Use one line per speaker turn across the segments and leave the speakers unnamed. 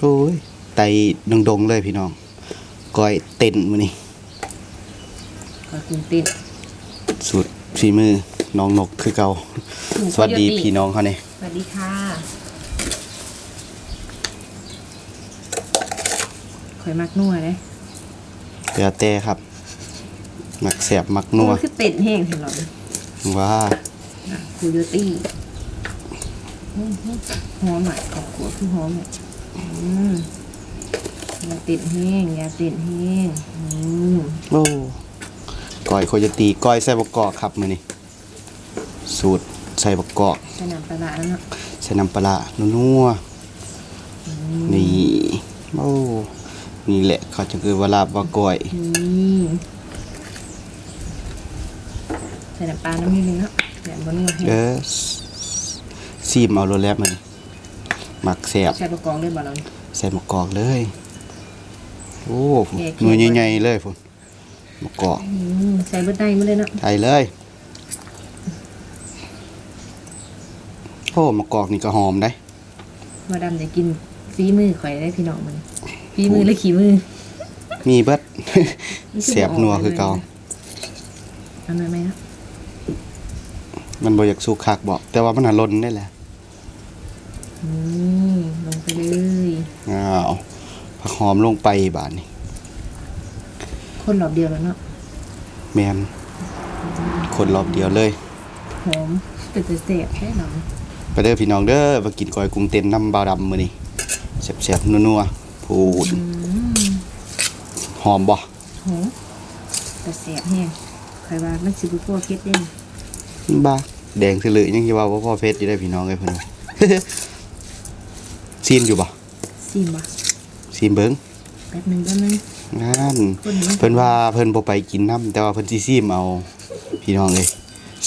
โอ้ยไตดงๆเลยพี่น้องก้อยเต้นมื้อนี้
ก็กินติด
สูตรฝีมือน้องนกคือเก่าสวัสดีพี่น้องเขาเนี่ย
สวัสดีค่ะข่อยมักนัวเลย
เดี๋ยวแต่ครับ มักแสบมักนัว
โอ้คือเป็ดแห้งเห็นหรอ
ว่า
คูโยตี้อื้อหือหอมอะขอบขัวคือหอมอะ อืมอย่าติดแห้งอย่าติดแห้งอืม
โอ้ก้อยโคโยตีก้อยใส่บกกอกครับมื้อนี้สูตรใส่บกกอก
ใส่น้ำปลาร้าแล้วเนาะ
ใส่น้ำปลาร้านัวๆนี่โอ้นี่แหละเขาจะคือเวลาบว่าก้อย
นี่ใส่น้ำปลาน้ำนิดนึงเนาะแบบบนนัวแห้
เองอซีมเอาโรแล้วมัน มักแสบ
ใส่ประกองด้วยบ่เรา
ใส่มะกอกเลย โอ้
แยก
หน่วย
แยก
ใหญ่ๆเลยพุ่นมะกอก
อืมใส่เบิดได้มาเลยเนาะ
ใส่เลย โอ้มะกอกนี่ก็หอมได้
มาดำจะกินฝีมือข่อยได้พี่น้องมันฝีมือและขี้มือ
มีเบิด
นี่
แสบนัวคือเก่า
เอาหน่อยไหมครับ
มันบ่อยากสุกคักบอกแต่ว่ามันหาล้นได้แหละ
อืมลงไปเลย
อ้าวผักหอมลงไปบาดนี้
คนรอบเดียวแล้วเนาะ
แมนคนรอบเดียวเลย
หอมแต่จะเสียบแค่หนอน
ไปเด้อพี่น้องเด้อมากินก้อยกุ้งเต้นน้ำบาวดำมื้อนี้แซ่บๆนัวๆพูด
อืม
หอมบ่
หอมแต่เสียบแห้งข่อยว่ามันสิบุพวกเพชรเด่น
บ้าแดงสิเลยยังสิว่าบ่พอเฟซอยู่ได้อพี่น้องเอ้ยเพิ่นว่า ซีนอยู่บ่
ซีมบ่
ซีนเบิ่ง
แป๊บหนึงแป๊บหนึง
นั่น
คนนี้
เพิ่นว่าเพิ่นบ่ไปกินน้ำแต่ว่าเพิ่นสิซีมเอาพี่น้องเอ้ย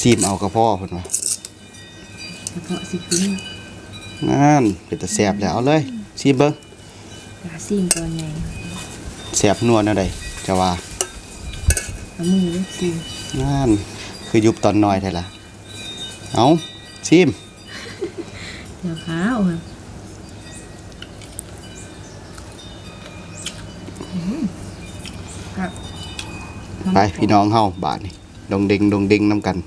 ซีมเอากระเพาะเพิ่นว่า
กระเพาะสิขึ้น
นั่นเป็นตาแซ่บแล้วเอาเลยซีมเบิ่ง
กาซีมตัวใหญ่
แซ่บนัวแนวใดจะว่า
เอามือเลยซีม
นั่นคือยุบตอนน้อยแท้ล่ะเอาซีม
เดี๋ยวขาวค่ะอืมครั
ไปพี่น้องเฮาบาดนี้ดงเด้งดงเด้งนํกัน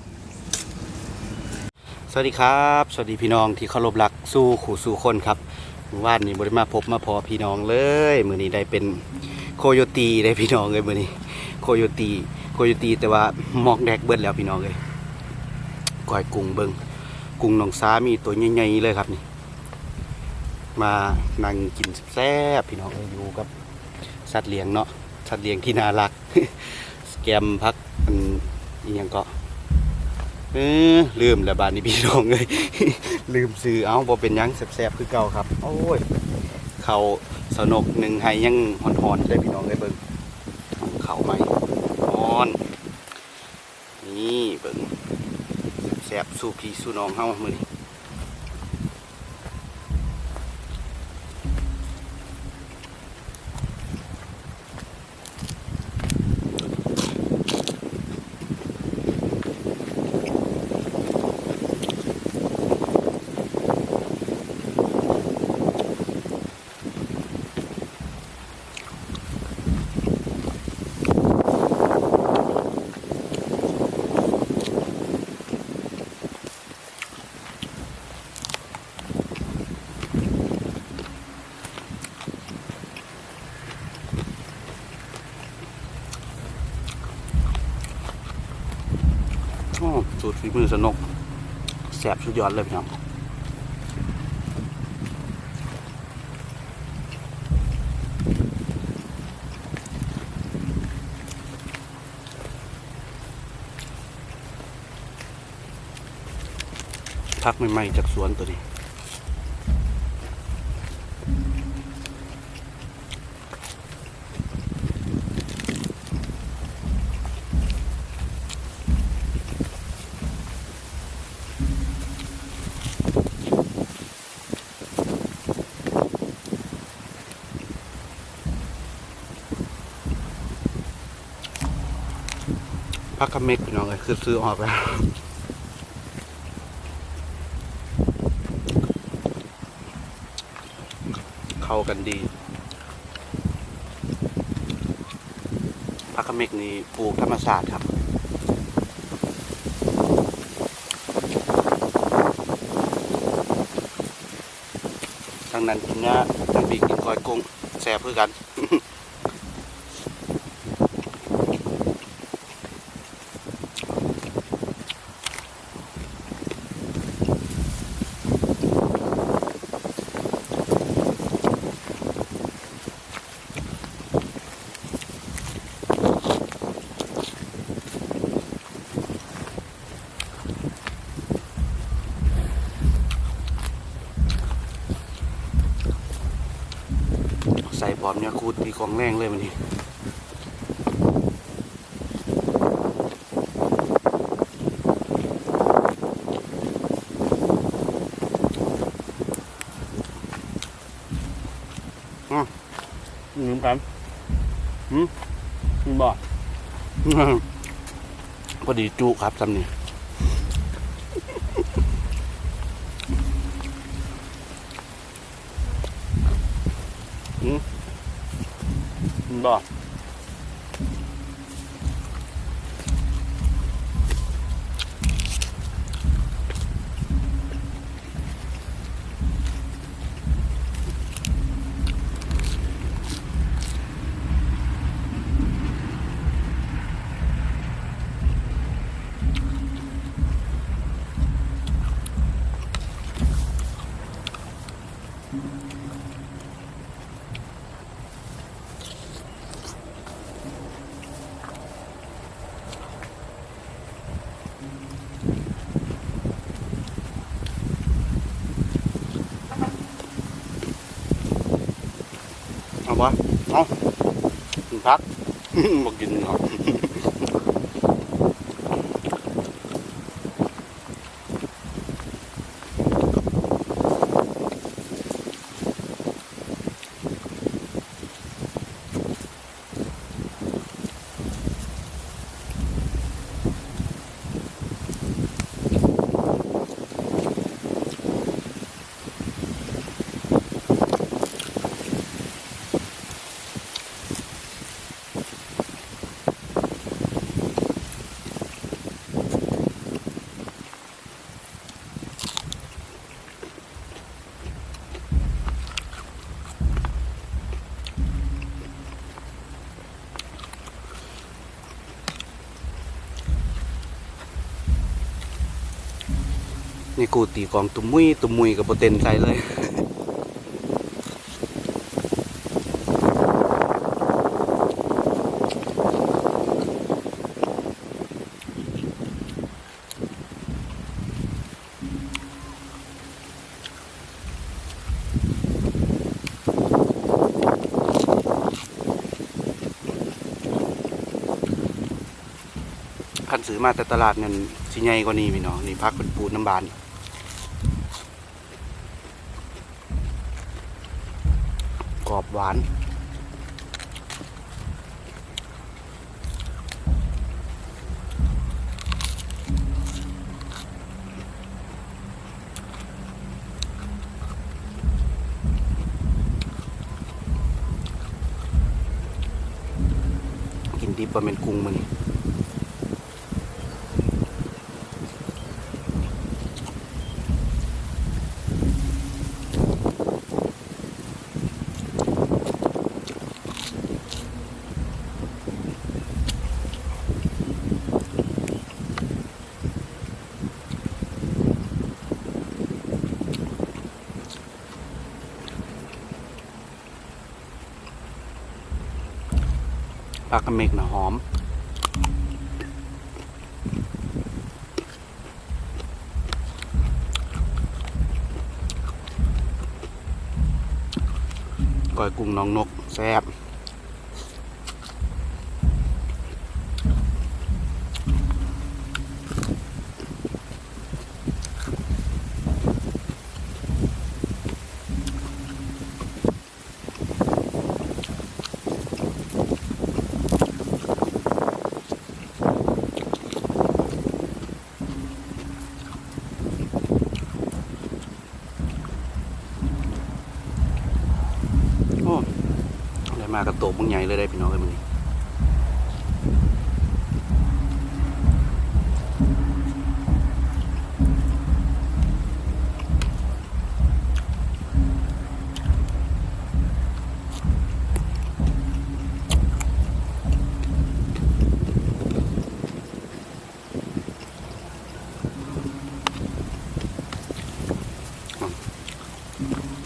สวัสดีครับ สวัสดีพี่น้องที่เคารพรักสู้ขู่สู้คนครับเมื่อวานนี้บริมาพบมาพอพี่น้องเลยมือนี้ได้เป็นโคโยตีได้พี่น้องเลยมือนี้โคโยตีโคโยตีแต่ว่าหมอกแดกเบิดแล้วพี่น้องเลยก้อยกุ้งเบิงกุ้งน้องสามีตัวใหญ่ๆเลยครับนี่ มานั่งกินแซ่บๆพี่น้องเอ้ยอยู่กับ สัตว์เลี้ยงเนาะสัตว์เลี้ยงที่น่ารักแกมพักอันอีหยังก็เออลืมแล้วบานนี้พี่น้องเลยลืมซื้อเอาบ่เป็นยังแซ่บๆคือเก่าครับ โอ้ยเขาสนกหนึ่งให้ยังหอนๆเลยพี่น้องเลยเบิ่งเขาใหม่ฮอนนี่เบิ่งแซ่บๆสู้พี่สู้น้องเฮามือนี้อ้อสูตร ฝีมือสนุกแสบสุดยอดเลยพี่น้องพักใหม่ๆจากสวนตัวนี้ พักกระเม็ดพี่น้องเลยคือซื้อออกแล้วเข้ากันดีพักกะเมกนี่ปลูกธรรมศาสตร์ครับทางนั้นกินเนื้อทางบีกินกอยกุ้งแซ่บเพื่อกัน อมเนี่ยคูดตีของแรงเลยมันนี่อืมอืมครับอืมบอกพอดีจุครับจำนี่อืม มบอกเอาวะเอา ในกูตีกองตุ้มมุยตุ้มมุยกับโปรเตนใส่เลยคันซื้อมาแต่ตลาดนั่นสิใหญ่กว่านี้พี่น้องนี่พักเป็นปูนน้ำบาน รอบหวาน กินดิบบ่แม่นกุ้งมัน ลากระเมกนะหอม ก้อยกุ้งน้องนกแซ่บ ตกมึงใหญ่เลยได้พี่น้องเลยมึงนี่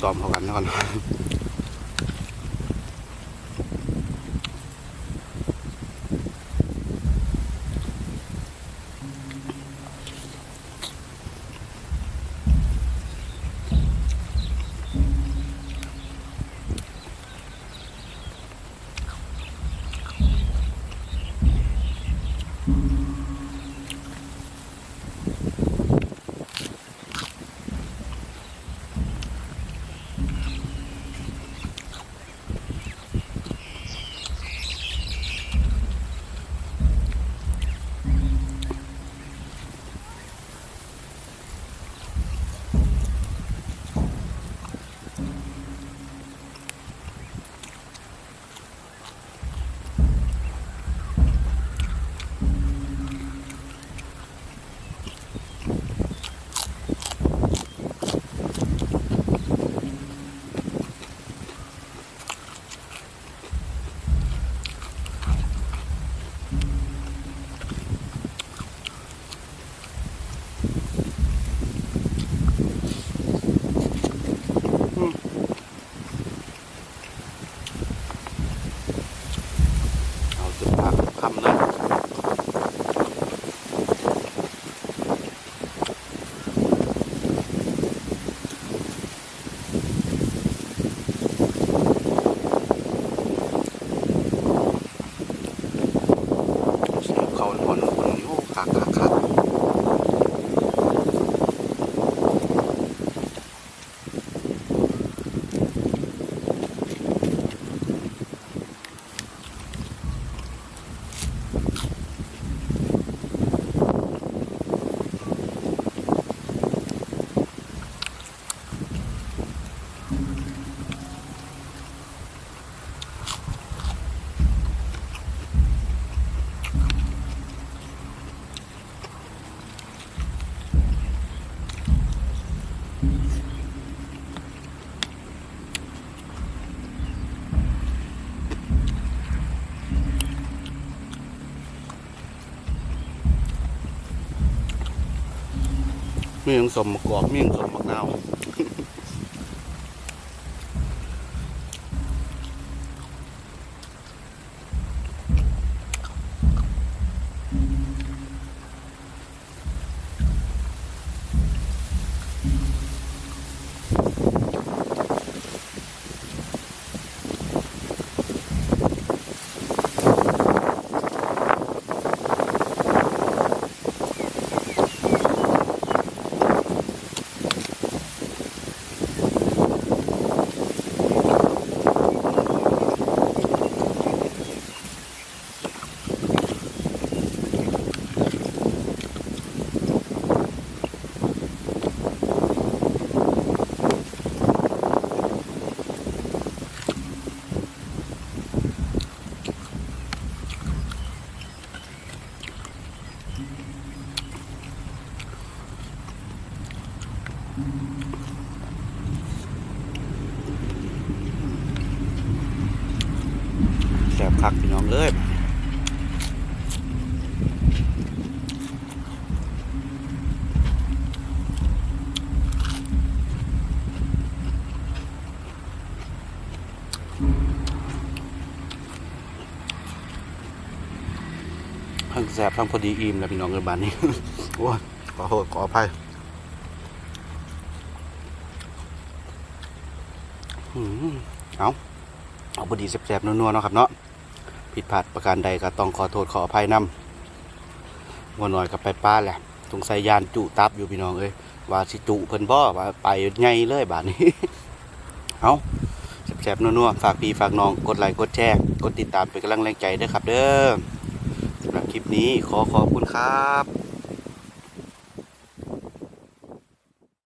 ตอมเขากันนะก่อน มีอย่างสมมะกอกมีอย่างสมมะนาว แส บคักพี่น้องเลยทั้งแสบทั้งพอดีอิ่มแล้วพี่น้องเลยบานนี้โอ้ยขอโทษขออภัยอืมเอาเอาพอดีแสบๆนัวๆเนาะครับเนาะ ผิดพลาดประการใดก็ต้องขอโทษขออภัยนำว่าหน่อยกับไปป้าแหละสงสัยยานจุตับอยู่พี่น้องเอ้ยว่าสิจุเพิ่นบ่ว่าไปไงเลยบาดนี้ เอาแซ่บๆนัวๆฝากพี่ฝากน้องกดไลค์กดแชร์กดติดตามเป็นกำลังแรงใจด้วยครับ เด้อสำหรับคลิปนี้ขอขอบคุณครับ